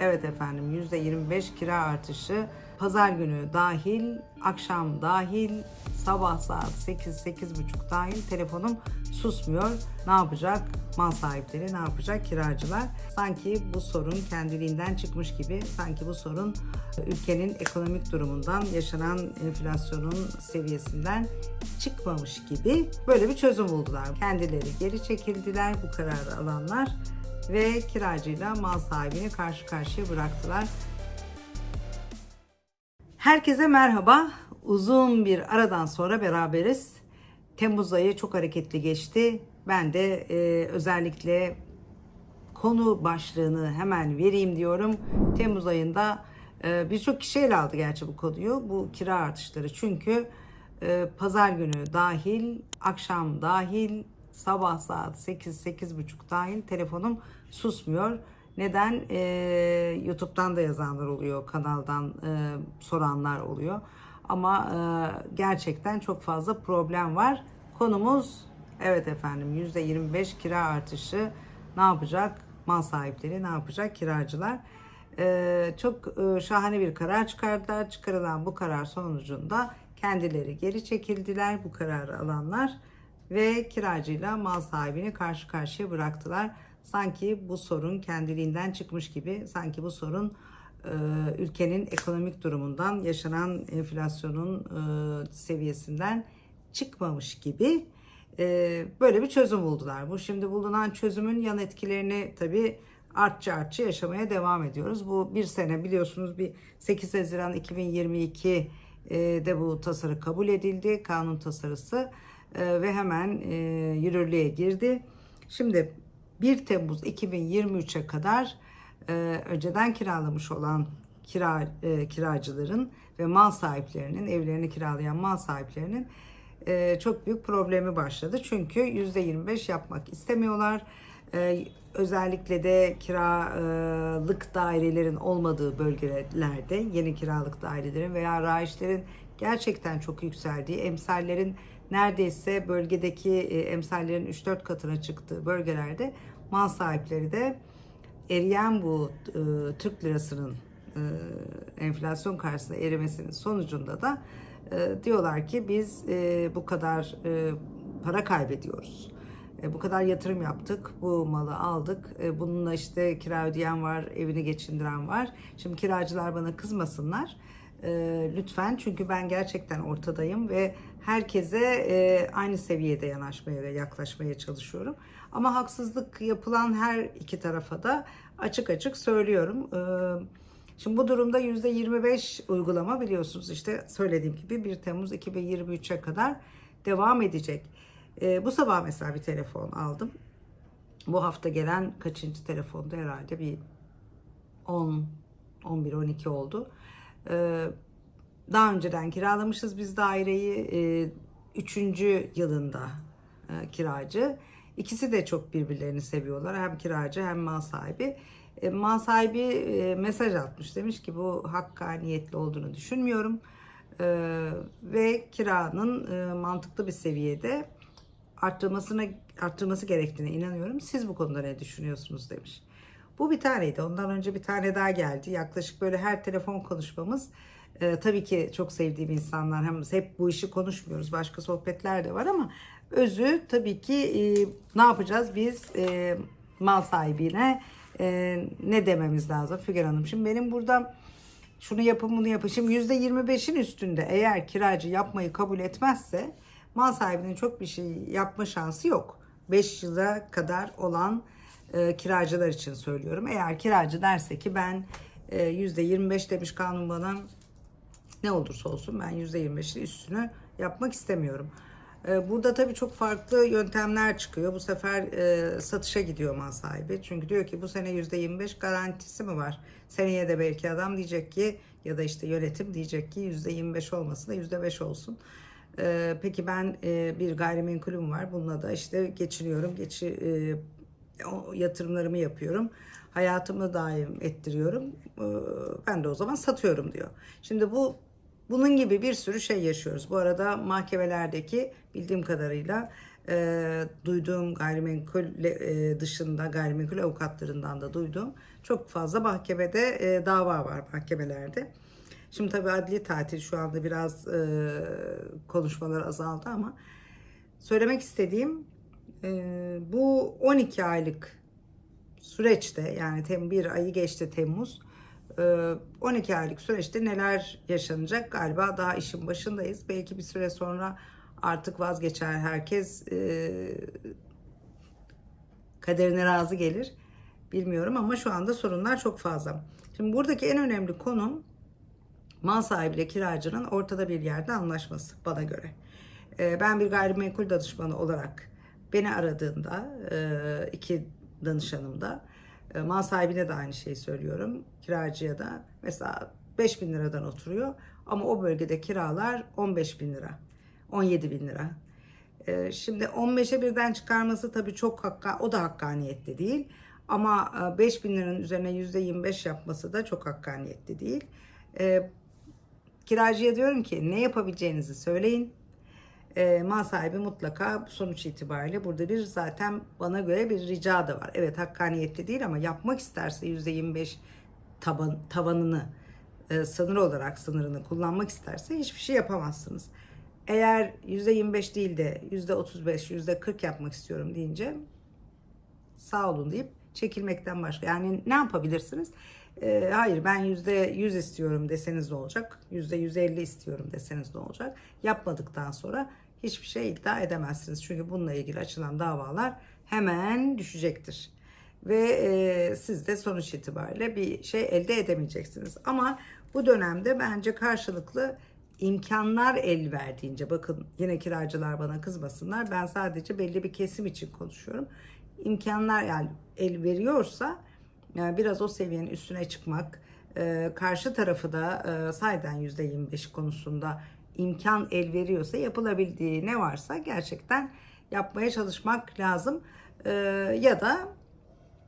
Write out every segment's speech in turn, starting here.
Evet efendim %25 kira artışı pazar günü dahil, akşam dahil, sabah saat 8-8.30 dahil telefonum susmuyor. Ne yapacak? Mal sahipleri ne yapacak? Kiracılar. Sanki bu sorun kendiliğinden çıkmış gibi, sanki bu sorun ülkenin ekonomik durumundan, yaşanan enflasyonun seviyesinden çıkmamış gibi böyle bir çözüm buldular. Kendileri geri çekildiler bu kararı alanlar ve kiracıyla mal sahibini karşı karşıya bıraktılar. Herkese merhaba. Uzun bir aradan sonra beraberiz. Temmuz ayı çok hareketli geçti. Ben de e, özellikle konu başlığını hemen vereyim diyorum. Temmuz ayında e, birçok kişi aldı gerçi bu konuyu. Bu kira artışları. Çünkü e, pazar günü dahil, akşam dahil, sabah saat 8-8.30 dahil telefonum susmuyor. Neden? E, YouTube'dan da yazanlar oluyor, kanaldan e, soranlar oluyor. Ama e, gerçekten çok fazla problem var. Konumuz evet efendim %25 kira artışı ne yapacak? Mal sahipleri ne yapacak? Kiracılar. E, çok e, şahane bir karar çıkardılar. Çıkarılan bu karar sonucunda kendileri geri çekildiler bu kararı alanlar ve kiracıyla mal sahibini karşı karşıya bıraktılar. Sanki bu sorun kendiliğinden çıkmış gibi, sanki bu sorun e, ülkenin ekonomik durumundan, yaşanan enflasyonun e, seviyesinden çıkmamış gibi e, böyle bir çözüm buldular. Bu şimdi bulunan çözümün yan etkilerini tabii artçı artçı yaşamaya devam ediyoruz. Bu bir sene biliyorsunuz bir 8 Haziran 2022 e, de bu tasarı kabul edildi, kanun tasarısı e, ve hemen e, yürürlüğe girdi. Şimdi 1 Temmuz 2023'e kadar e, önceden kiralamış olan kira e, kiracıların ve mal sahiplerinin evlerini kiralayan mal sahiplerinin e, çok büyük problemi başladı. Çünkü %25 yapmak istemiyorlar. Özellikle de kiralık dairelerin olmadığı bölgelerde yeni kiralık dairelerin veya raiçlerin gerçekten çok yükseldiği, emsallerin neredeyse bölgedeki e, emsallerin 3-4 katına çıktığı bölgelerde mal sahipleri de eriyen bu e, Türk lirasının e, enflasyon karşısında erimesinin sonucunda da e, diyorlar ki biz e, bu kadar e, para kaybediyoruz. E, bu kadar yatırım yaptık, bu malı aldık. E, bununla işte kira ödeyen var, evini geçindiren var. Şimdi kiracılar bana kızmasınlar. E, lütfen çünkü ben gerçekten ortadayım ve herkese e, aynı seviyede yanaşmaya ve yaklaşmaya çalışıyorum. Ama haksızlık yapılan her iki tarafa da açık açık söylüyorum. E, Şimdi bu durumda %25 uygulama biliyorsunuz işte söylediğim gibi 1 Temmuz 2023'e kadar devam edecek. Ee, bu sabah mesela bir telefon aldım. Bu hafta gelen kaçıncı telefonda herhalde bir 10, 11, 12 oldu. Ee, daha önceden kiralamışız biz daireyi. 3. yılında e, kiracı. İkisi de çok birbirlerini seviyorlar. Hem kiracı hem mal sahibi. E, mal sahibi e, mesaj atmış. Demiş ki bu hakkaniyetli olduğunu düşünmüyorum. E, ve kiranın e, mantıklı bir seviyede arttırmasına arttırması gerektiğine inanıyorum. Siz bu konuda ne düşünüyorsunuz demiş. Bu bir taneydi. Ondan önce bir tane daha geldi. Yaklaşık böyle her telefon konuşmamız e, tabii ki çok sevdiğim insanlar hem hep bu işi konuşmuyoruz. Başka sohbetler de var ama özü tabii ki e, ne yapacağız biz e, mal sahibine e, ne dememiz lazım Figen Hanım. Şimdi benim burada şunu yapın bunu yapın. Şimdi %25'in üstünde eğer kiracı yapmayı kabul etmezse mal sahibinin çok bir şey yapma şansı yok. 5 yıla kadar olan e, kiracılar için söylüyorum. Eğer kiracı derse ki ben e, %25 demiş kanun bana ne olursa olsun ben %25'in üstünü yapmak istemiyorum. E, Burada tabii çok farklı yöntemler çıkıyor. Bu sefer e, satışa gidiyor mal sahibi. Çünkü diyor ki bu sene %25 garantisi mi var? Seneye de belki adam diyecek ki ya da işte yönetim diyecek ki %25 olmasın da %5 olsun. E, Peki ben e, bir gayrimenkulüm var. Bununla da işte geçiniyorum. Geçi, e, o yatırımlarımı yapıyorum. Hayatımı daim ettiriyorum. E, Ben de o zaman satıyorum diyor. Şimdi bu bunun gibi bir sürü şey yaşıyoruz. Bu arada mahkemelerdeki bildiğim kadarıyla e, duyduğum gayrimenkul e, dışında gayrimenkul avukatlarından da duyduğum çok fazla mahkemede e, dava var mahkemelerde. Şimdi tabii adli tatil şu anda biraz e, konuşmalar azaldı ama söylemek istediğim e, bu 12 aylık süreçte yani tem bir ayı geçti Temmuz. E, 12 aylık süreçte neler yaşanacak galiba daha işin başındayız. Belki bir süre sonra artık vazgeçer herkes e, kaderine razı gelir. Bilmiyorum ama şu anda sorunlar çok fazla. Şimdi buradaki en önemli konum mal sahibiyle kiracının ortada bir yerde anlaşması bana göre. Ee, Ben bir gayrimenkul danışmanı olarak beni aradığında e, iki danışanım da e, mal sahibine de aynı şeyi söylüyorum. Kiracıya da mesela 5 bin liradan oturuyor ama o bölgede kiralar 15 bin lira, 17 bin lira. Ee, Şimdi 15'e birden çıkarması tabii çok hakka, o da hakkaniyetli değil. Ama e, 5 bin liranın üzerine %25 yapması da çok hakkaniyetli değil. Kiracıya diyorum ki ne yapabileceğinizi söyleyin. E, mal sahibi mutlaka sonuç itibariyle burada bir zaten bana göre bir rica da var. Evet hakkaniyetli değil ama yapmak isterse %25 taban, tavanını e, sınır olarak sınırını kullanmak isterse hiçbir şey yapamazsınız. Eğer %25 değil de %35, %40 yapmak istiyorum deyince sağ olun deyip çekilmekten başka. Yani ne yapabilirsiniz? Ee, hayır ben yüzde yüz istiyorum deseniz ne olacak? Yüzde yüz elli istiyorum deseniz ne olacak? Yapmadıktan sonra hiçbir şey iddia edemezsiniz. Çünkü bununla ilgili açılan davalar hemen düşecektir. Ve e, siz de sonuç itibariyle bir şey elde edemeyeceksiniz. Ama bu dönemde bence karşılıklı imkanlar el verdiğince bakın yine kiracılar bana kızmasınlar. Ben sadece belli bir kesim için konuşuyorum. İmkanlar yani el veriyorsa yani biraz o seviyenin üstüne çıkmak, e, karşı tarafı da e, sayeden %25 konusunda imkan el veriyorsa yapılabildiği ne varsa gerçekten yapmaya çalışmak lazım. E, ya da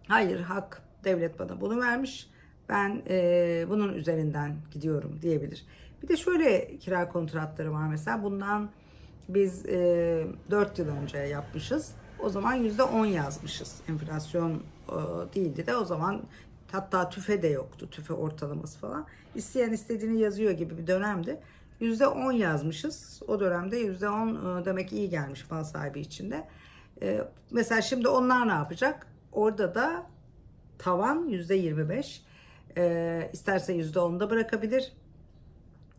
hayır hak devlet bana bunu vermiş ben e, bunun üzerinden gidiyorum diyebilir. Bir de şöyle kira kontratları var mesela bundan biz e, 4 yıl önce yapmışız. O zaman %10 yazmışız. Enflasyon e, değildi de o zaman hatta tüfe de yoktu. Tüfe ortalaması falan. İsteyen istediğini yazıyor gibi bir dönemdi. %10 yazmışız. O dönemde %10 e, demek iyi gelmiş mal sahibi içinde. E, mesela şimdi onlar ne yapacak? Orada da tavan %25. E, isterse %10'da bırakabilir.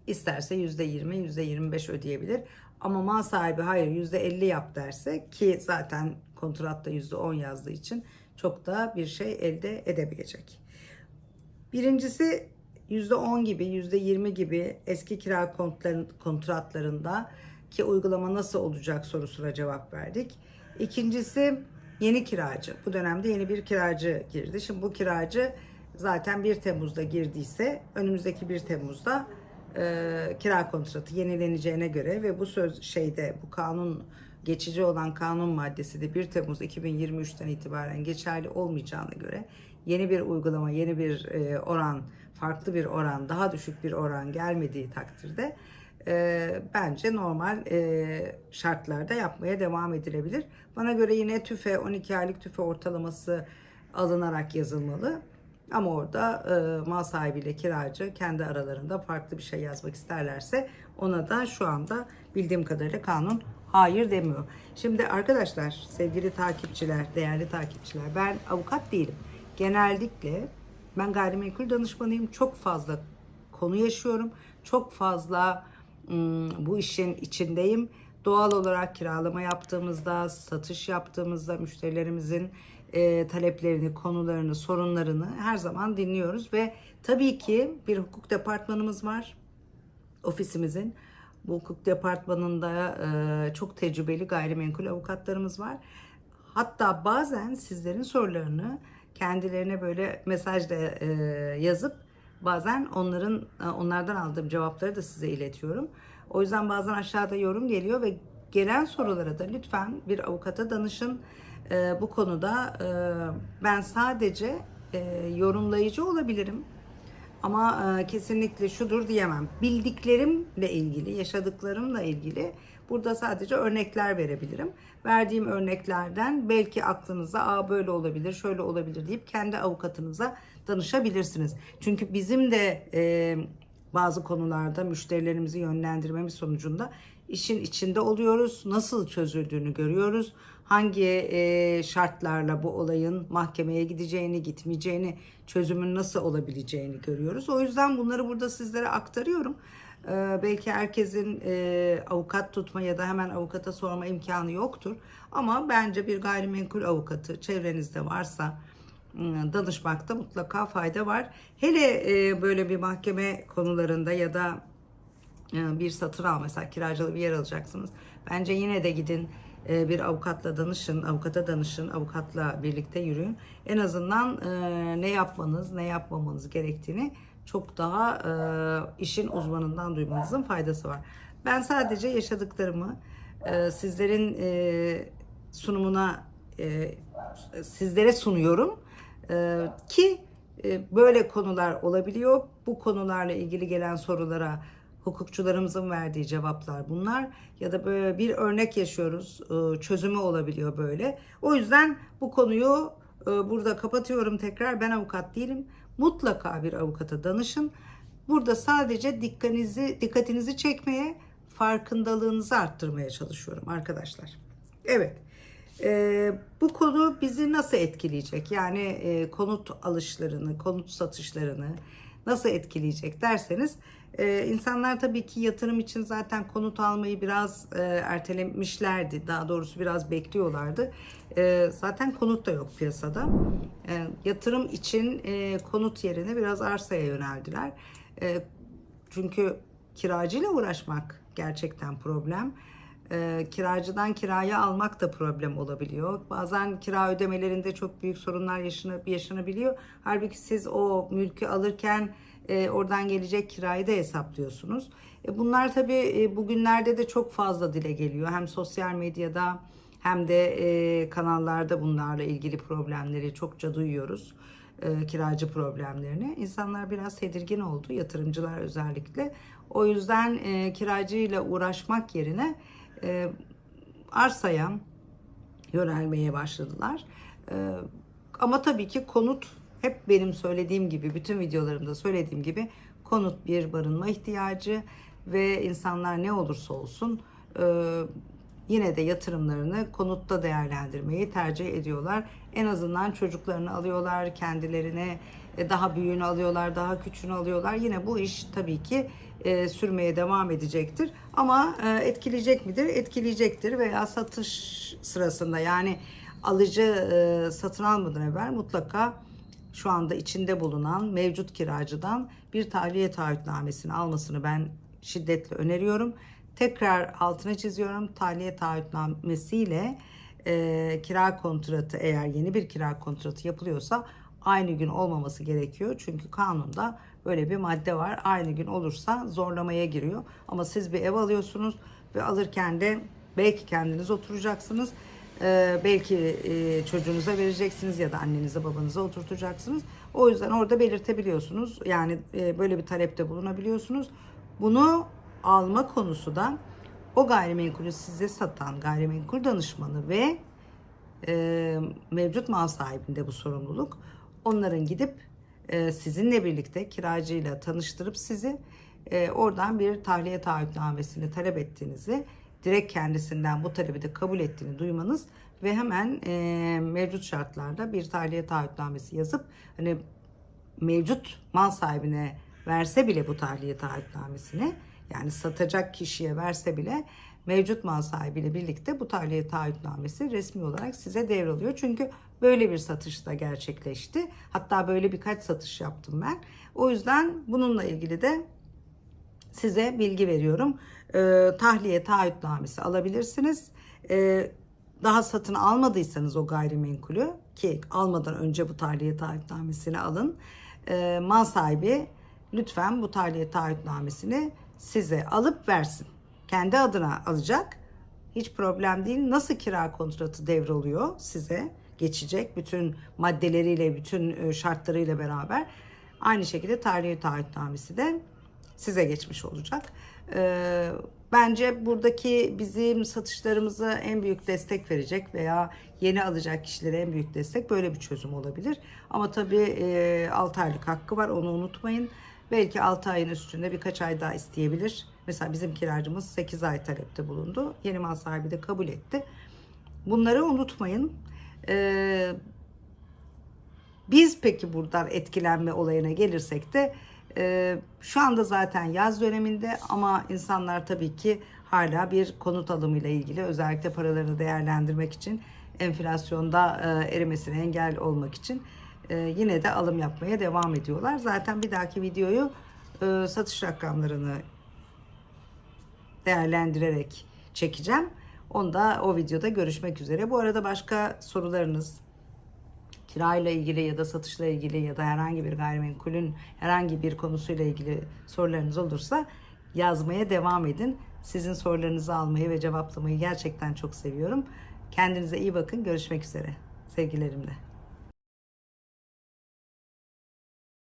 İsterse %20, %25 ödeyebilir. Ama mal sahibi hayır %50 yap derse ki zaten kontratta %10 yazdığı için çok da bir şey elde edemeyecek. Birincisi %10 gibi, %20 gibi eski kira kontratlarında ki uygulama nasıl olacak sorusuna cevap verdik. İkincisi yeni kiracı. Bu dönemde yeni bir kiracı girdi. Şimdi bu kiracı zaten 1 Temmuz'da girdiyse önümüzdeki 1 Temmuz'da e, kira kontratı yenileneceğine göre ve bu söz şeyde bu kanun geçici olan kanun maddesi de 1 Temmuz 2023'ten itibaren geçerli olmayacağına göre yeni bir uygulama, yeni bir e, oran, farklı bir oran, daha düşük bir oran gelmediği takdirde e, bence normal e, şartlarda yapmaya devam edilebilir. Bana göre yine tüfe 12 aylık tüfe ortalaması alınarak yazılmalı. Ama orada e, mal sahibiyle kiracı kendi aralarında farklı bir şey yazmak isterlerse ona da şu anda bildiğim kadarıyla kanun hayır demiyor. Şimdi arkadaşlar, sevgili takipçiler, değerli takipçiler ben avukat değilim. Genellikle ben gayrimenkul danışmanıyım. Çok fazla konu yaşıyorum. Çok fazla ım, bu işin içindeyim. Doğal olarak kiralama yaptığımızda, satış yaptığımızda müşterilerimizin e, taleplerini, konularını, sorunlarını her zaman dinliyoruz ve tabii ki bir hukuk departmanımız var ofisimizin. Bu hukuk departmanında e, çok tecrübeli gayrimenkul avukatlarımız var. Hatta bazen sizlerin sorularını kendilerine böyle mesajla e, yazıp bazen onların e, onlardan aldığım cevapları da size iletiyorum. O yüzden bazen aşağıda yorum geliyor ve gelen sorulara da lütfen bir avukata danışın. E, bu konuda e, ben sadece e, yorumlayıcı olabilirim. Ama e, kesinlikle şudur diyemem. Bildiklerimle ilgili, yaşadıklarımla ilgili burada sadece örnekler verebilirim. Verdiğim örneklerden belki aklınıza Aa, böyle olabilir, şöyle olabilir deyip kendi avukatınıza danışabilirsiniz. Çünkü bizim de e, bazı konularda müşterilerimizi yönlendirmemiz sonucunda işin içinde oluyoruz. Nasıl çözüldüğünü görüyoruz. Hangi e, şartlarla bu olayın mahkemeye gideceğini, gitmeyeceğini, çözümün nasıl olabileceğini görüyoruz. O yüzden bunları burada sizlere aktarıyorum. Ee, belki herkesin e, avukat tutma ya da hemen avukata sorma imkanı yoktur. Ama bence bir gayrimenkul avukatı çevrenizde varsa ım, danışmakta mutlaka fayda var. Hele e, böyle bir mahkeme konularında ya da bir satır al mesela kiracılı bir yer alacaksınız. Bence yine de gidin e, bir avukatla danışın, avukata danışın, avukatla birlikte yürüyün. En azından e, ne yapmanız, ne yapmamanız gerektiğini çok daha e, işin uzmanından duymanızın faydası var. Ben sadece yaşadıklarımı e, sizlerin e, sunumuna e, sizlere sunuyorum E, ki e, böyle konular olabiliyor. Bu konularla ilgili gelen sorulara hukukçularımızın verdiği cevaplar bunlar ya da böyle bir örnek yaşıyoruz e, çözümü olabiliyor böyle. O yüzden bu konuyu e, burada kapatıyorum tekrar ben avukat değilim. Mutlaka bir avukata danışın. Burada sadece dikkatinizi dikkatinizi çekmeye, farkındalığınızı arttırmaya çalışıyorum arkadaşlar. Evet. Ee, bu konu bizi nasıl etkileyecek? Yani e, konut alışlarını, konut satışlarını nasıl etkileyecek derseniz e, insanlar tabii ki yatırım için zaten konut almayı biraz e, ertelemişlerdi. Daha doğrusu biraz bekliyorlardı. E, zaten konut da yok piyasada. E, yatırım için e, konut yerine biraz arsaya yöneldiler. E, çünkü kiracıyla uğraşmak gerçekten problem. E, kiracıdan kiraya almak da problem olabiliyor. Bazen kira ödemelerinde çok büyük sorunlar yaşanıp yaşanabiliyor. Halbuki siz o mülkü alırken e, oradan gelecek kirayı da hesaplıyorsunuz. E, bunlar tabii e, bugünlerde de çok fazla dile geliyor. Hem sosyal medyada hem de e, kanallarda bunlarla ilgili problemleri çokça duyuyoruz. E, kiracı problemlerini. İnsanlar biraz tedirgin oldu, yatırımcılar özellikle. O yüzden e, kiracıyla uğraşmak yerine e, arsaya yönelmeye başladılar. E, ama tabii ki konut hep benim söylediğim gibi, bütün videolarımda söylediğim gibi konut bir barınma ihtiyacı ve insanlar ne olursa olsun e, yine de yatırımlarını konutta değerlendirmeyi tercih ediyorlar. En azından çocuklarını alıyorlar, kendilerine daha büyüğünü alıyorlar, daha küçüğünü alıyorlar. Yine bu iş tabii ki e, sürmeye devam edecektir. Ama e, etkileyecek midir? Etkileyecektir veya satış sırasında yani alıcı e, satın almadan evvel mutlaka şu anda içinde bulunan mevcut kiracıdan bir tahliye taahhütnamesini almasını ben şiddetle öneriyorum. Tekrar altına çiziyorum. Tahliye taahhütnamesiyle e, kira kontratı eğer yeni bir kira kontratı yapılıyorsa aynı gün olmaması gerekiyor. Çünkü kanunda böyle bir madde var. Aynı gün olursa zorlamaya giriyor. Ama siz bir ev alıyorsunuz ve alırken de belki kendiniz oturacaksınız. Ee, belki e, çocuğunuza vereceksiniz ya da annenize babanıza oturtacaksınız. O yüzden orada belirtebiliyorsunuz. Yani e, böyle bir talepte bulunabiliyorsunuz. Bunu alma konusu da o gayrimenkulü size satan gayrimenkul danışmanı ve e, mevcut mal sahibinde bu sorumluluk. Onların gidip e, sizinle birlikte kiracıyla tanıştırıp sizi e, oradan bir tahliye taahhütnamesini talep ettiğinizi direkt kendisinden bu talebi de kabul ettiğini duymanız ve hemen e, mevcut şartlarda bir tahliye taahhütnamesi yazıp hani mevcut mal sahibine verse bile bu tahliye taahhütnamesini yani satacak kişiye verse bile mevcut mal sahibiyle birlikte bu tahliye taahhütnamesi resmi olarak size devralıyor. Çünkü böyle bir satış da gerçekleşti. Hatta böyle birkaç satış yaptım ben. O yüzden bununla ilgili de size bilgi veriyorum. Ee, tahliye taahhütnamesi alabilirsiniz. Ee, daha satın almadıysanız o gayrimenkulü ki almadan önce bu tahliye taahhütnamesini alın. Ee, mal sahibi lütfen bu tahliye taahhütnamesini size alıp versin. Kendi adına alacak. Hiç problem değil. Nasıl kira kontratı devroluyor size? Geçecek bütün maddeleriyle, bütün e, şartlarıyla beraber. Aynı şekilde tarihi taahhütnamesi de size geçmiş olacak. Ee, bence buradaki bizim satışlarımıza en büyük destek verecek veya yeni alacak kişilere en büyük destek böyle bir çözüm olabilir. Ama tabii e, 6 aylık hakkı var onu unutmayın. Belki 6 ayın üstünde birkaç ay daha isteyebilir. Mesela bizim kiracımız 8 ay talepte bulundu. Yeni mal sahibi de kabul etti. Bunları unutmayın. Ee, biz peki buradan etkilenme olayına gelirsek de e, şu anda zaten yaz döneminde ama insanlar tabii ki hala bir konut alımıyla ilgili özellikle paralarını değerlendirmek için enflasyonda e, erimesine engel olmak için e, yine de alım yapmaya devam ediyorlar. Zaten bir dahaki videoyu e, satış rakamlarını değerlendirerek çekeceğim. Onda o videoda görüşmek üzere. Bu arada başka sorularınız, kirayla ilgili ya da satışla ilgili ya da herhangi bir gayrimenkulün herhangi bir konusuyla ilgili sorularınız olursa yazmaya devam edin. Sizin sorularınızı almayı ve cevaplamayı gerçekten çok seviyorum. Kendinize iyi bakın. Görüşmek üzere. Sevgilerimle.